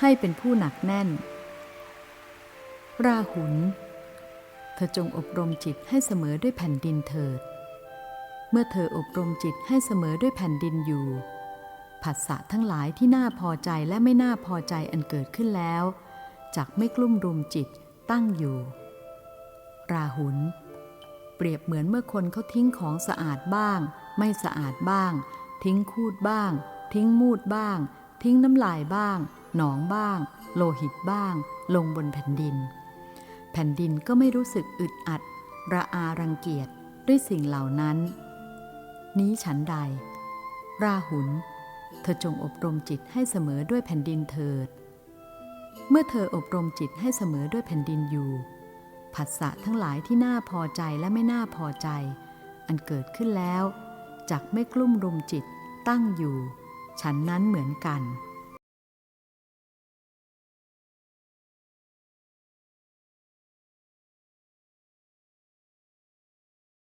ให้เป็นผู้หนักแน่น ราหุล เธอจงอบรมจิตให้เสมอด้วยแผ่นดินเถิด เมื่อเธออบรมจิตให้เสมอด้วยแผ่นดินอยู่ ผัสสะทั้งหลายที่น่าพอใจและไม่น่าพอใจอันเกิดขึ้นแล้ว จักไม่กลุ่มรุมจิตตั้งอยู่ ราหุล เปรียบเหมือนเมื่อคนเขาทิ้งของสะอาดบ้าง ไม่สะอาดบ้าง ทิ้งคูดบ้าง ทิ้งมูดบ้าง ทิ้งน้ำลายบ้าง หนองบ้าง โลหิตบ้าง ลงบนแผ่นดิน แผ่นดินก็ไม่รู้สึกอึดอัด ระอารังเกียจด้วยสิ่งเหล่านั้น นี้ฉันใด ราหุลเธอจงอบรมจิตให้เสมอด้วยแผ่นดินเถิด เมื่อเธออบรมจิตให้เสมอด้วยแผ่นดินอยู่ ผัสสะทั้งหลายที่น่าพอใจและไม่น่าพอใจ อันเกิดขึ้นแล้ว จักไม่กลุ่มรุมจิตตั้งอยู่ ฉันนั้นเหมือนกัน